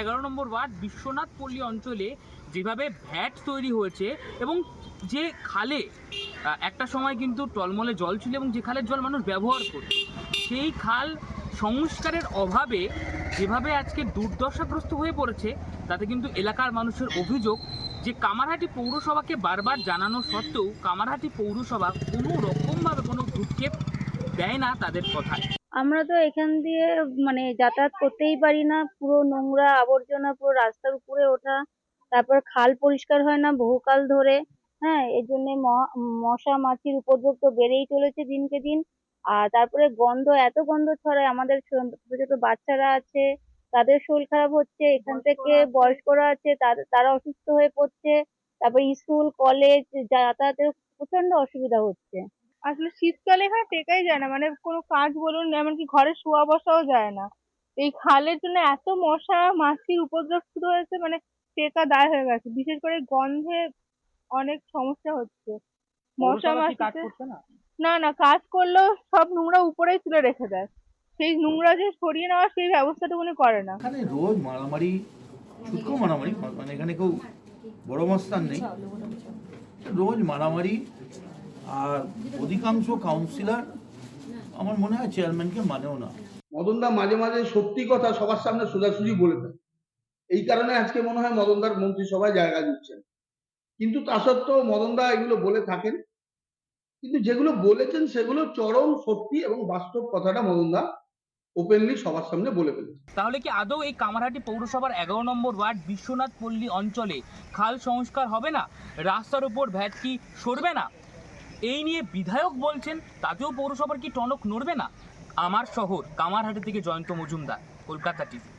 এগারো নম্বর ওয়ার্ড বিশ্বনাথ পল্লী অঞ্চলে যেভাবে ভ্যাট তৈরি হয়েছে এবং যে খালে একটা সময় কিন্তু টলমলে জল ছিল এবং যে খালের জল মানুষ ব্যবহার করত, সেই খাল সংস্কারের অভাবে যেভাবে আজকে দুর্দশাগ্রস্ত হয়ে পড়েছে, তাতে কিন্তু এলাকার মানুষের অভিযোগ যে কামারহাটি পৌরসভাকে বারবার জানানো সত্ত্বেও কামারহাটি পৌরসভা কোনো রকমভাবে কোনো ভ্রুক্ষেপ দেয় না তাদের কথায়। আমরা তো এখান দিয়ে মানে যাতায়াত করতেই পারি না। পুরো নোংরা আবর্জনা পুরো রাস্তার উপরে ওঠা। তারপর খাল পরিষ্কার হয় না বহুকাল ধরে। হ্যাঁ এর জন্য মশা মাছির উপদ্রব তো বেড়েই চলেছে দিনকে দিন। আর তারপরে গন্ধ এত গন্ধ ছড়ায়। আমাদের ছোট ছোট বাচ্চারা আছে তাদের শরীর খারাপ হচ্ছে। এখান থেকে বয়স্করা আছে তারা অসুস্থ হয়ে পড়ছে। তারপর স্কুল কলেজ যাতায়াতের প্রচণ্ড অসুবিধা হচ্ছে। আসলে শীতকালে এখানে টেকাই যায় না। মানে কোনো কাজ বলুন এমনকি ঘরে শোয়া বসাও যায় না। এই খালের জন্য এত মশা মাছির উপদ্রব শুরু হয়েছে মানে টেকা দায় হয়ে গেছে। বিশেষ করে গন্ধে অনেক সমস্যা হচ্ছে। মশা মাছিতে না? না না কাজ করলেও সব নোংরা উপরেই তুলে রেখে দেয়। সেই নোংরা যে সরিয়ে নেওয়ার সেই ব্যবস্থাটুকুনি করে না। এখানে রোজ মারামারি ছুটকো মারামারি মানে এখানে কেউ বড় মস্তান নেই। রোজ মারামারি আর অধিকাংশ কাউন্সিলর আমার মনে হয় চেয়ারম্যানকে মানেও না। মদনদা মাঝে মাঝে সত্যি কথা সবার সামনে সোজাসুজি বলে দেন এই কারণে আজকে মনে হয় মদনদার মন্ত্রিসভায় জায়গা দিচ্ছেন। কিন্তু তা সত্ত্বেও মদনদা এগুলো বলে থাকেন। কিন্তু যেগুলো বলেছেন সেগুলো চরম সত্যি এবং বাস্তব কথাটা মদনদা ওপেনলি সবার সামনে বলে ফেলেছেন। তাহলে কি আদৌ এই কামারহাটি পৌরসভার এগারো নম্বর ওয়ার্ড বিশ্বনাথ পল্লী অঞ্চলে খাল সংস্কার হবে না? রাস্তার উপর ভ্যাট কি সরবে না? এই নিয়ে বিধায়ক বলছেন, তাতেও পৌরসভার কি টনক নড়বে না? আমার শহর কামারহাটি থেকে জয়ন্ত মজুমদার, কলকাতা টিভি।